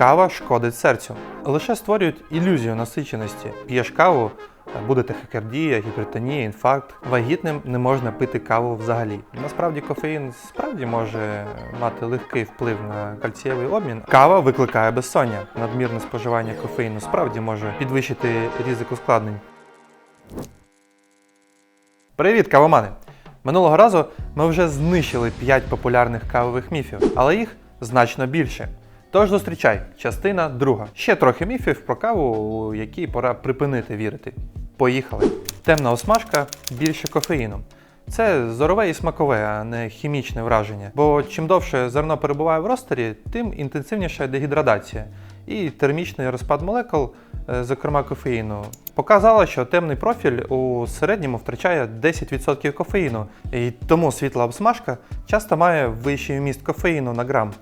Кава шкодить серцю. Лише створюють ілюзію насиченості. П'єш каву, буде тахікардія, гіпертонія, інфаркт. Вагітним не можна пити каву взагалі. Насправді кофеїн справді може мати легкий вплив на кальцієвий обмін. Кава викликає безсоння. Надмірне споживання кофеїну справді може підвищити ризик ускладнень. Привіт, кавомани! Минулого разу ми вже знищили 5 популярних кавових міфів, але їх значно більше. Тож зустрічай, частина друга. Ще трохи міфів про каву, у які пора припинити вірити. Поїхали. Темна осмажка більше кофеїну. Це зорове і смакове, а не хімічне враження. Бо чим довше зерно перебуває в ростері, тим інтенсивніша дегідратація і термічний розпад молекул, е, зокрема кофеїну. Показало, що темний профіль у середньому втрачає 10% кофеїну, і тому світла обсмажка часто має вищий вміст кофеїну на грам.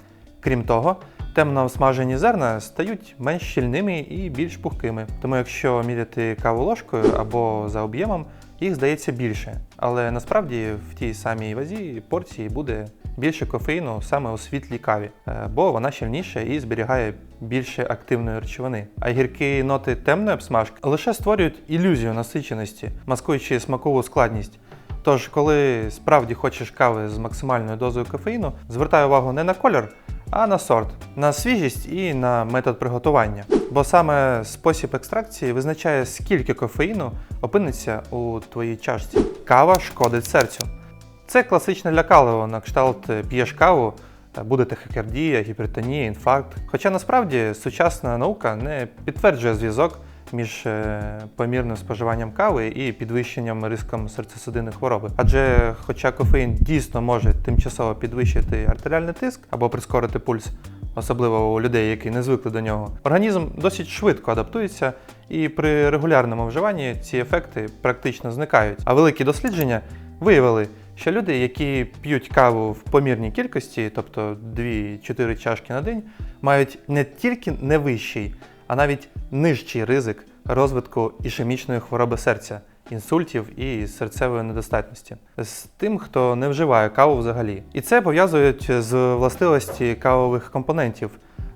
Крім того, темно обсмажені зерна стають менш щільними і більш пухкими. Тому якщо міряти каву ложкою або за об'ємом, їх здається більше. Але насправді в тій самій вазі порції буде більше кофеїну саме у світлій каві, е, бо вона щільніша і зберігає більше активної речовини. А гіркі ноти темної обсмажки лише створюють ілюзію насиченості, маскуючи смакову складність. Тож, коли справді хочеш кави з максимальною дозою кофеїну, звертай увагу не на колір, а на сорт, на свіжість і на метод приготування. Бо саме спосіб екстракції визначає, скільки кофеїну опиниться у твоїй чашці. Кава шкодить серцю. Це класичне лякаливо на кшталт п'єш каву, буде тахікардія, гіпертонія, інфаркт. Хоча насправді сучасна наука не підтверджує зв'язок між е, помірним споживанням кави і підвищенням риском серцесудинних хвороби. Адже, хоча кофеїн дійсно може тимчасово підвищити артеріальний тиск або прискорити пульс, особливо у людей, які не звикли до нього, організм досить швидко адаптується, і при регулярному вживанні ці ефекти практично зникають. А великі дослідження виявили, що люди, які п'ють каву в помірній кількості, тобто 2-4 чашки на день, мають не тільки не вищий, а навіть нижчий ризик розвитку ішемічної хвороби серця, інсультів і серцевої недостатності з тим, хто не вживає каву взагалі. І це пов'язують з властивості кавових компонентів.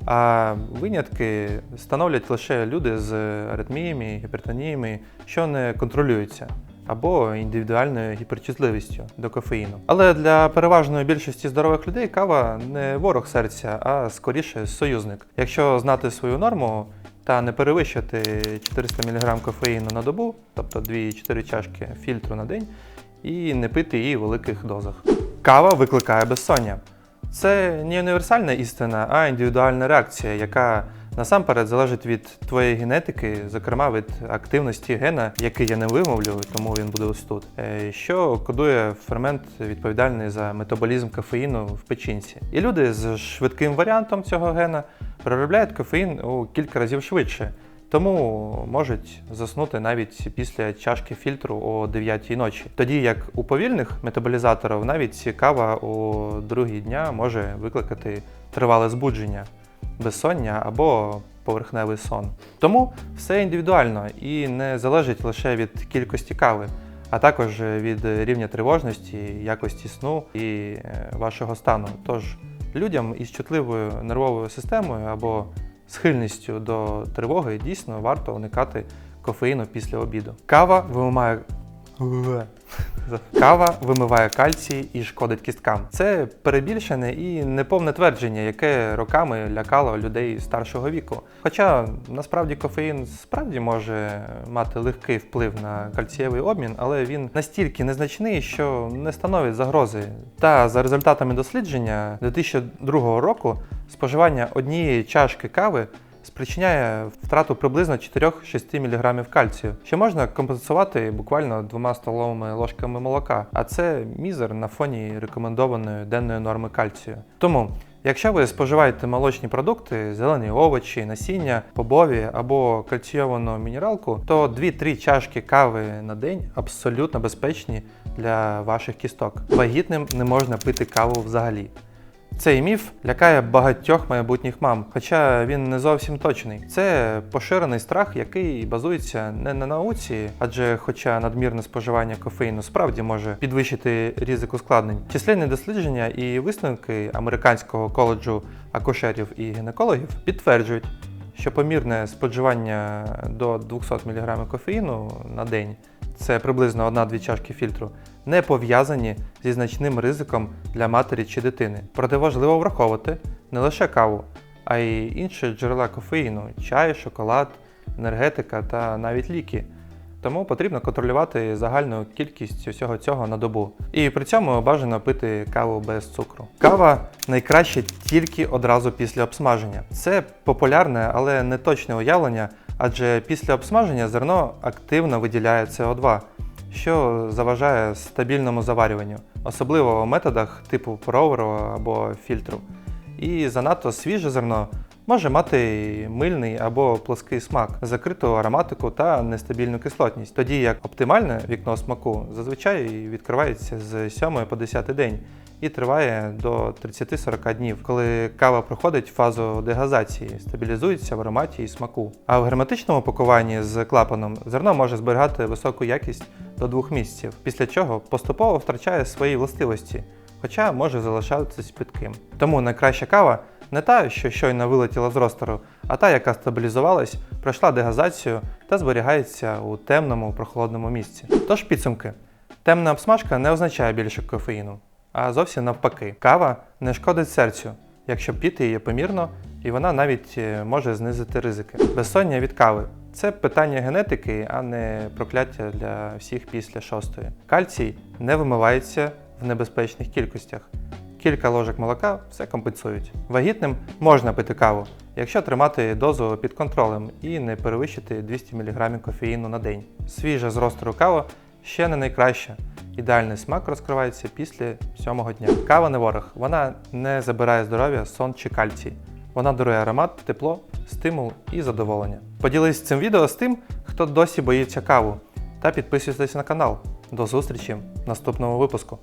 А винятки становлять лише люди з аритміями, гіпертоніями, що не контролюються, або індивідуальною гіперчутливістю до кофеїну. Але для переважної більшості здорових людей кава не ворог серця, а скоріше союзник. Якщо знати свою норму та не перевищити 400 мг кофеїну на добу, тобто 2-4 чашки фільтру на день, і не пити її в великих дозах. Кава викликає безсоння. Це не універсальна істина, а індивідуальна реакція, яка насамперед залежить від твоєї генетики, зокрема від активності гена, який я не вимовлю, тому він буде ось тут, е, що кодує фермент, відповідальний за метаболізм кофеїну в печінці. І люди з швидким варіантом цього гена переробляють кофеїн у кілька разів швидше. Тому можуть заснути навіть після чашки фільтру о 9 ночі. Тоді як у повільних метаболізаторів навіть кава у другій дня може викликати тривале збудження, безсоння або поверхневий сон. Тому все індивідуально і не залежить лише від кількості кави, а також від рівня тривожності, якості сну і е, вашого стану. Тож людям із чутливою нервовою системою або схильністю до тривоги дійсно варто уникати кофеїну після обіду. Кава вимиває. Кава вимиває кальцій і шкодить кісткам. Це перебільшене і неповне твердження, яке роками лякало людей старшого віку. Хоча насправді кофеїн справді може мати легкий вплив на кальцієвий обмін, але він настільки незначний, що не становить загрози. Та за результатами дослідження 2002 року споживання однієї чашки кави спричиняє втрату приблизно 4-6 мг кальцію, що можна компенсувати буквально двома столовими ложками молока, а це мізер на фоні рекомендованої денної норми кальцію. Тому, якщо ви споживаєте молочні продукти, зелені овочі, насіння, бобові або кальційовану мінералку, то 2-3 чашки кави на день абсолютно безпечні для ваших кісток. Вагітним не можна пити каву взагалі. Цей міф лякає багатьох майбутніх мам, хоча він не зовсім точний. Це поширений страх, який базується не на науці, адже, хоча надмірне споживання кофеїну справді може підвищити ризик ускладнень, численні дослідження і висновки американського коледжу акушерів і гінекологів підтверджують, що помірне споживання до 200 мг кофеїну на день це приблизно 1-2 чашки фільтру, не пов'язані зі значним ризиком для матері чи дитини. Проте важливо враховувати не лише каву, а й інші джерела кофеїну чай, шоколад, енергетика та навіть ліки. Тому потрібно контролювати загальну кількість усього цього на добу. І при цьому бажано пити каву без цукру. Кава найкраще тільки одразу після обсмаження. Це популярне, але не точне уявлення, адже після обсмаження зерно активно виділяє СО2, що заважає стабільному заварюванню, особливо у методах типу проверу або фільтру. І занадто свіже зерно може мати мильний або плоский смак, закриту ароматику та нестабільну кислотність, тоді як оптимальне вікно смаку зазвичай відкривається з 7 по 10 день і триває до 30-40 днів, коли кава проходить фазу дегазації, стабілізується в ароматі і смаку. А в герметичному пакуванні з клапаном зерно може зберігати високу якість до 2 місяців, після чого поступово втрачає свої властивості хоча може залишатися підким. Тому найкраща кава не та, що щойно вилетіла з ростеру, а та, яка стабілізувалась, пройшла дегазацію та зберігається у темному прохолодному місці. Тож підсумки. Темна обсмажка не означає більше кофеїну, а зовсім навпаки. Кава не шкодить серцю, якщо піти її помірно, і вона навіть е, може знизити ризики. Безсоння від кави це питання генетики, а не прокляття для всіх після шостої. Кальцій не вимивається в небезпечних кількостях. Кілька ложок молока все компенсують. Вагітним можна пити каву, якщо тримати дозу під контролем і не перевищити 200 мг кофеїну на день. Свіжа з ростеру кава ще не найкраща. Ідеальний смак розкривається після сьомого дня. Кава не ворог, вона не забирає здоров'я, сон чи кальцій. Вона дарує аромат, тепло, стимул і задоволення. Поділись цим відео з тим, хто досі боїться каву, та підписуйтесь на канал. До зустрічі в наступному випуску.